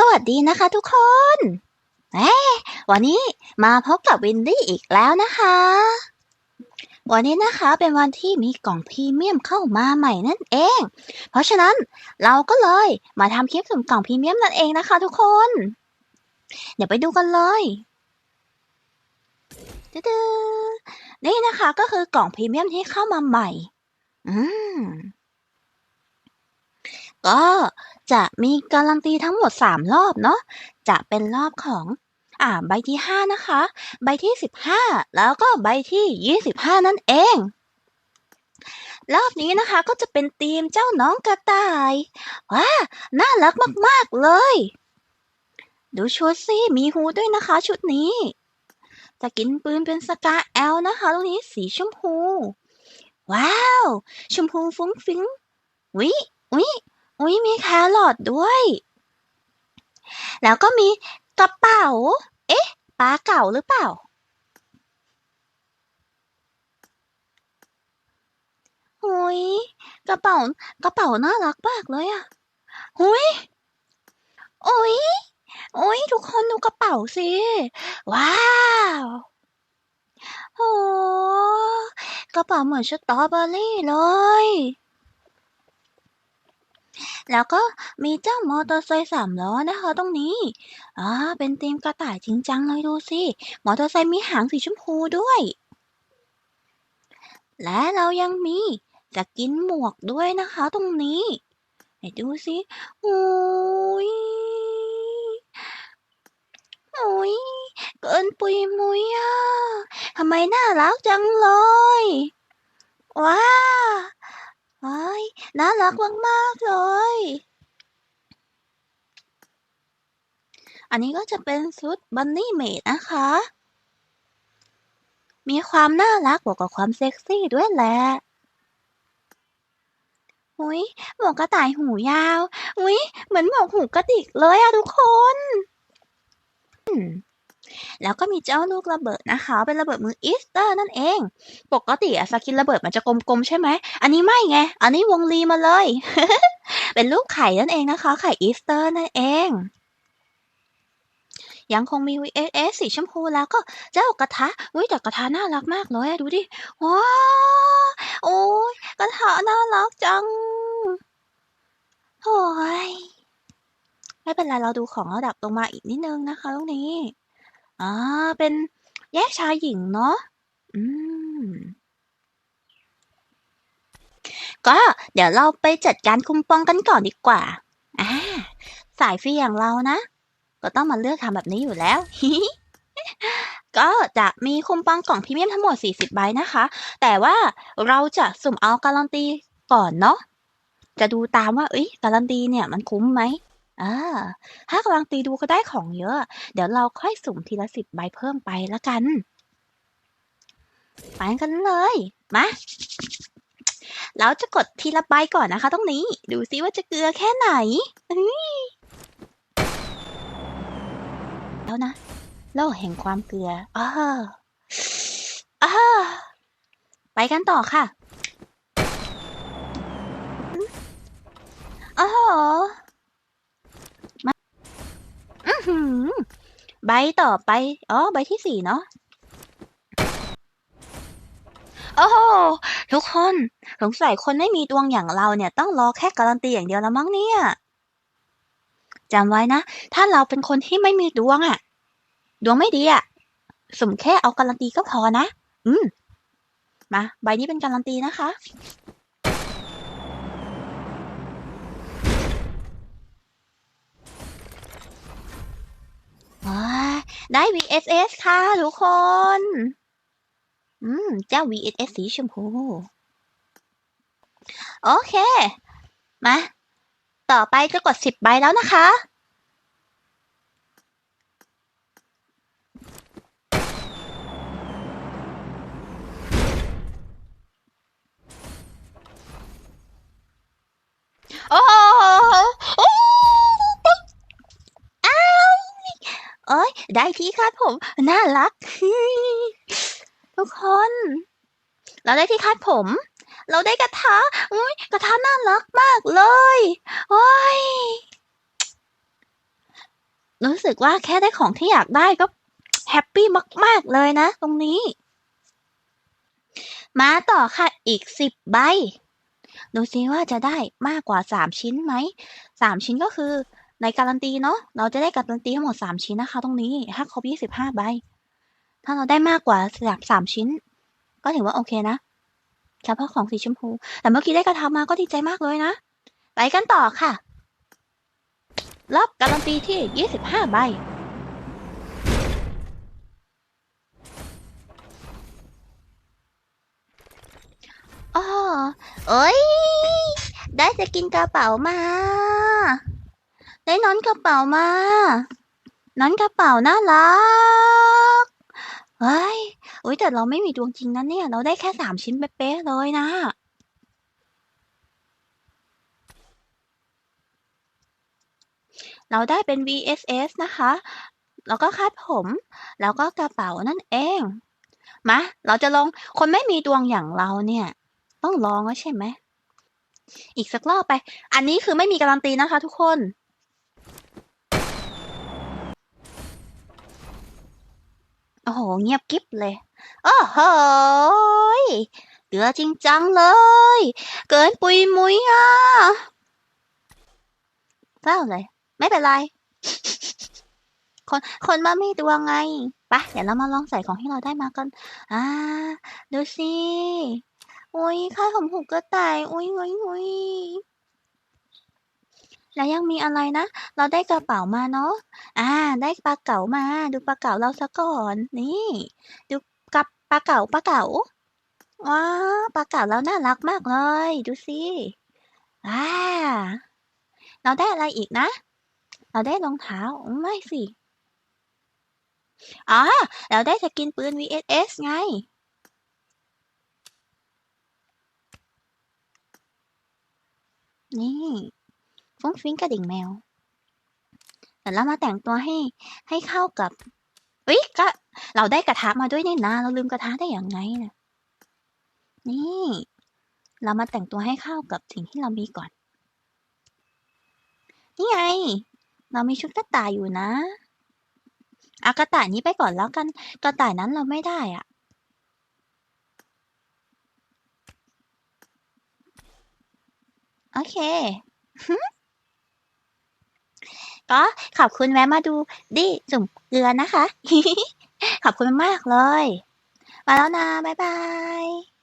สวัสดีนะคะทุกคนเอ้วันนี้มาพบกับวินดี้อีกแล้วนะคะ วันนี้นะคะเป็นวันที่มีกล่องพรีเมียมเข้ามาใหม่นั่นเอง เพราะฉะนั้นเราก็เลยมาทำคลิปสุ่มกล่องพรีเมียมนั่นเองนะคะทุกคน เดี๋ยวไปดูกันเลยตึ๊ดนี่นะคะก็คือกล่องพรีเมียมที่เข้ามาใหม่ อืมก็ จะมีการันตีทั้งหมด 3 รอบเนาะจะเป็นรอบของอ่าใบที่ 5 นะคะ ใบที่ 15 แล้วก็ใบที่ 25 นั่นเอง รอบนี้นะคะก็จะเป็นธีมเจ้าน้องกระต่ายว้าน่ารักมาก ๆ เลย ดูชุดสิมีฮูดด้วยนะคะชุดนี้ จะกินปืนเป็นสกาแอลนะคะตรงนี้สีชมพู ว้าว ชมพูฟุ้งฟิ้งวิวิ วิมีแครอทด้วย แล้วก็มีกระเป๋า เอ๊ะปลาเก่าหรือเปล่า หุยกระเป๋ากระเป๋าน่ารักมากเลยอะหุยโอ้ยโอ้ยทุกคนดูกระเป๋าสิ ว้าวโอ้กระเป๋าเหมือนสตรอเบอรี่เลย แล้วก็มีเจ้ามอเตอร์ไซค์สามล้อนะคะตรงนี้อ่าเป็นธีมกระต่ายจริงจังเลยดูสิ มอเตอร์ไซค์มีหางสีชมพูด้วย และเรายังมีจะกินหมวกด้วยนะคะตรงนี้ไหนดูสิโอ้ยโอ้ยเกินปุยมุยอะทำไมน่ารักจังเลย ว้า ว้ยน่ารักมากๆเลย อันนี้ก็จะเป็นชุดบันนี่เมดนะคะ มีความน่ารักบวกกับความเซ็กซี่ด้วยแหละหุยหมวกกระต่ายหูยาวหุยเหมือนหมวกหูกระดิกเลยอะทุกคน แล้วก็มีเจ้าลูกระเบิดนะคะ เป็นระเบิดมืออีสเตอร์นั่นเอง ปกติอะสกินระเบิดมันจะกลมๆใช่ไหม อันนี้ไม่ไง อันนี้วงรีมาเลย เป็นลูกไข่นั่นเองนะคะ ไข่อีสเตอร์นั่นเองยังคงมี VSS สีชมพูแล้วก็เจ้ากระทะอุ้ยแต่กระทะน่ารักมากเลยดูดิ ว้าโอ้ยกระทะน่ารักจัง โอ้ย ไม่เป็นไรเราดูของระดับลงมาอีกนิดนึงนะคะตรงนี้ อ่าเป็นแยกชายหญิงเนาะ อืม ก็เดี๋ยวเราไปจัดการคุมปองกันก่อนดีกว่า อ่า สายฟรีอย่างเรานะ ก็ต้องมาเลือกทำแบบนี้อยู่แล้ว ก็จะมีคุมปองกล่องพรีเมียมทั้งหมด 40 ใบนะคะ แต่ว่าเราจะสุ่มเอาการันตีก่อนเนาะ จะดูตามว่า เอ้ยการันตีเนี่ยมันคุ้มไหม อ่าถ้าการันตีดูก็ได้ของเยอะ เดี๋ยวเราค่อยสุ่มทีละสิบใบเพิ่มไปละกัน ไปกันเลย มา เราจะกดทีละใบก่อนนะคะ ตรงนี้ ดูซิว่าจะเกลือแค่ไหนแล้วนะโลกแห่งความเกลืออ้าอ้าไปกันต่อค่ะอ๋อมา ใบต่อไป อ๋อ ใบที่สี่เนาะ โอ้โห ทุกคน สงสัยคนไม่มีดวงอย่างเราเนี่ย ต้องรอแค่การันตีอย่างเดียวแล้วมั้งเนี่ยจำไว้นะ ถ้าเราเป็นคนที่ไม่มีดวงอะดวงไม่ดีอะสมแค่เอาการันตีก็พอนะ อืม มา ใบนี้เป็นการันตีนะคะ ว้า ได้ VSS ค่ะทุกคน อืม เจ้า VSS สีชมพู โอเค มา ต่อไปจะกด10ใบแล้วนะคะ โอ้โหโอ้อ้าวเอ้ย ได้ที่คาดผม น่ารัก ทุกคน เราได้ที่คาดผม เราได้กระทะอุ้ยกระทะน่ารักมากเลยโอ้ยรู้สึกว่าแค่ได้ของที่อยากได้ก็แฮปปี้มาก ๆ เลยนะ ตรงนี้ มาต่อค่ะอีกสิบใบ ดูซิว่าจะได้มากกว่าสามชิ้นไหมสามชิ้นก็คือ ในการันตีเนาะเราจะได้การันตีทั้งหมดสามชิ้นนะคะ ตรงนี้ถ้าครบยี่สิบห้าใบ ถ้าเราได้มากกว่าสามชิ้น ก็ถือว่าโอเคนะเฉพาะของสีชมพู แต่เมื่อกี้ได้กระทำมาก็ดีใจมากเลยนะ ไปกันต่อค่ะรอบการันตีที่ยี่สิบห้าใบอ๋อเอ้ย ได้จะกินกระเป๋ามา ได้นอนกระเป๋ามานอนกระเป๋าน่ารักเฮ้ยอุ้ยแต่เราไม่มีดวงจริงนะเนี่ย เราได้แค่สามชิ้นเป๊ะๆเลยนะเราได้เป็น VSS นะคะ แล้วก็คาดผม แล้วก็กระเป๋านั่นเอง มา เราจะลอง คนไม่มีดวงอย่างเราเนี่ย ต้องลองแล้วใช่ไหม อีกสักรอบไป อันนี้คือไม่มีการันตีนะคะทุกคน โอ้โห เงียบกิ๊บเลย โอ้โหเหลือจริงจังเลย เกินปุยมุยอะเศร้าเลย ไม่เป็นไร คนคนมาไม่ดวงไงไปะเดี๋ยวเรามาลองใส่ของที่เราได้มากัน อ่า ดูสิ อุ้ยค่าผมหูกระต่าย อุ้ยอุ้ยอุ้ย แล้วยังมีอะไรนะ เราได้กระเป๋ามาเนาะ อ่า ได้ปลาเก๋ามา ดูปลาเก๋าเราซะก่อน นี่ ดูกับปลาเก๋าปลาเก๋า ว้าปลาเก๋าเราน่ารักมากเลย ดูสิ อ่า เราได้อะไรอีกนะ เราได้รองเท้า ไม่สิ อ๋อ เราได้สกินปืน VSS ไงนี่ ฟุ้งฟิ้งกระดิ่งแมวเดี๋ยวเรามาแต่งตัวให้ให้เข้ากับเฮ้ยก็เราได้กระทะมาด้วยนี่นะ เราลืมกระทะได้อย่างไงนะนี่ เรามาแต่งตัวให้เข้ากับสิ่งที่เรามีก่อน นี่ไง เรามีชุดกระต่ายอยู่นะอากระต่ายนี้ไปก่อนแล้วกัน กระต่ายนั้นเราไม่ได้อะโอเค ก็ขอบคุณแวะมาดูดิจุ่มเกลือนะคะ ขอบคุณมากเลย มาแล้วนะ บ๊ายบาย